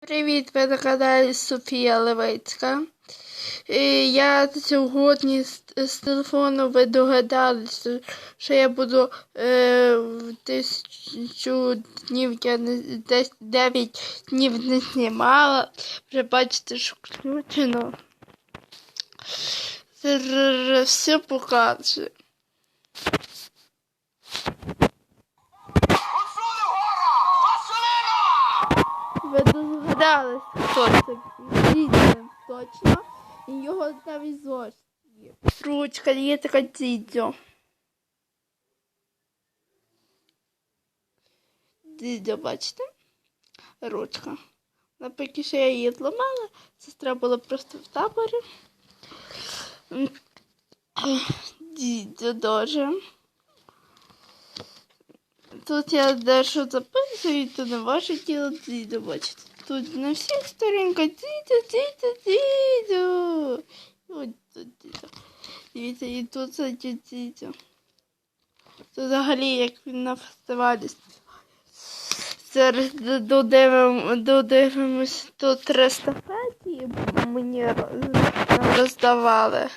Привіт, ви на каналі Софія Левицька. І Я сьогодні з, з телефону ви догадалися, що я буду е, в тисячу днів, я не десь 9 днів не знімала. Вже бачите, що включено. Зараз все покаже. Ви догадались, хто це дідьо точно. І його навіть зошит є. Ручка є така дідьо. Дідьо, бачите? Ручка. Наприклад, що я її зламала, сестра була просто в таборі. Дідьо дуже. Тут я дещо записую, то не ваше тіло дідо, бачите. Тут на всіх сторінках дідо, дідо, дідо. Ось тут дідо. Дивіться, і тут це дідо. Це взагалі як він на фестивалі. Зараз додивимо, додивимось тут рестафеті, мені роздавали.